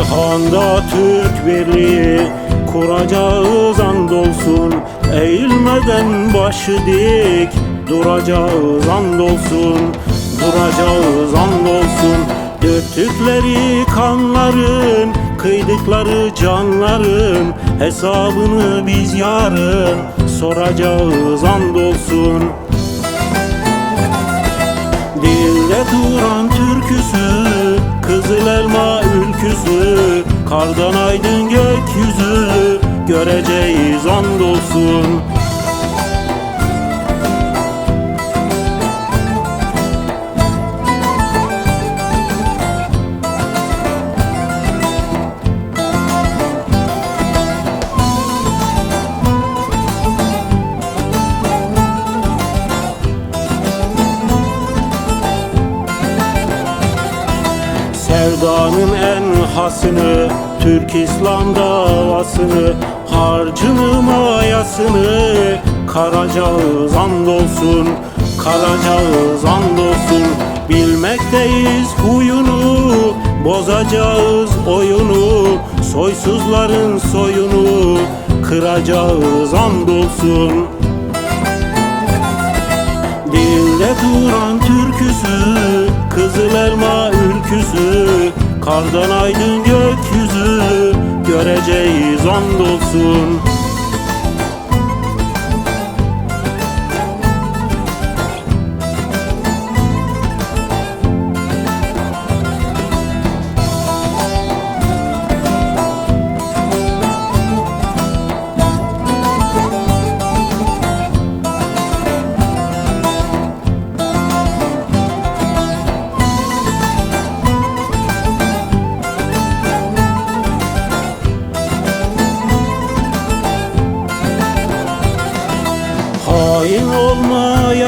Cihanda Türk birliği kuracağız andolsun. Eğilmeden başı dik duracağız andolsun. Duracağız andolsun. Döktükleri kanların Kıydıkları canların Hesabını biz yarın Soracağız andolsun. Dilde duran türküsü Kızıl elma ülküsü Kardan aydın gökyüzü Göreceğiz andolsun Sevdanın en hasını Türk İslam davasını Harcını mayasını Karacağız andolsun Karacağız andolsun. Bilmekteyiz huyunu Bozacağız oyunu Soysuzların soyunu Kıracağız andolsun. Dilde duran türküsü Kızıl elma ülküsü Kardan aydın gökyüzü Göreceğiz andolsun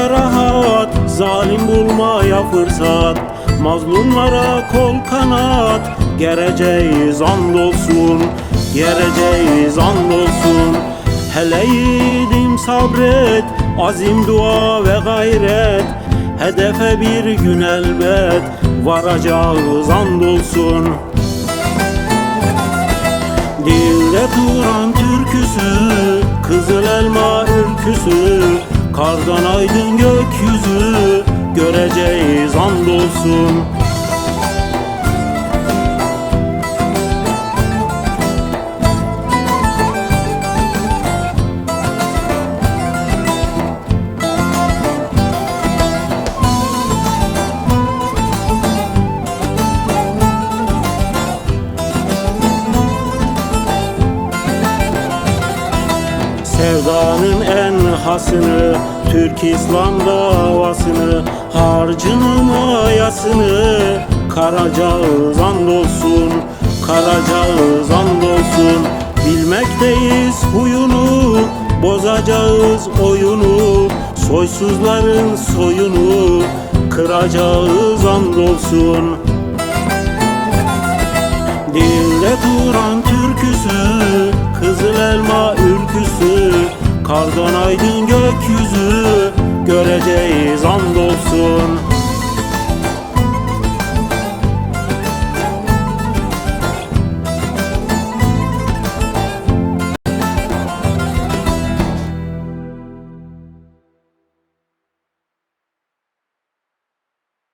rahat Zalim bulmaya fırsat. Mazlumlara kol kanat Gereceğiz andolsun Gereceğiz andolsun. Hele yiğidim sabret Azim dua ve gayret. Hedefe bir gün elbet Varacağız andolsun. Dilde duran türküsü Kızıl elma ülküsü Kardan aydın gökyüzü Göreceğiz andolsun Sevdanın en hasını Türk İslam davasını Harcını mayasını Karacağız andolsun Karacağız andolsun. Bilmekteyiz huyunu Bozacağız oyunu. Soysuzların soyunu Kıracağız andolsun. Dilde duran Kardan aydın gökyüzü Göreceğiz andolsun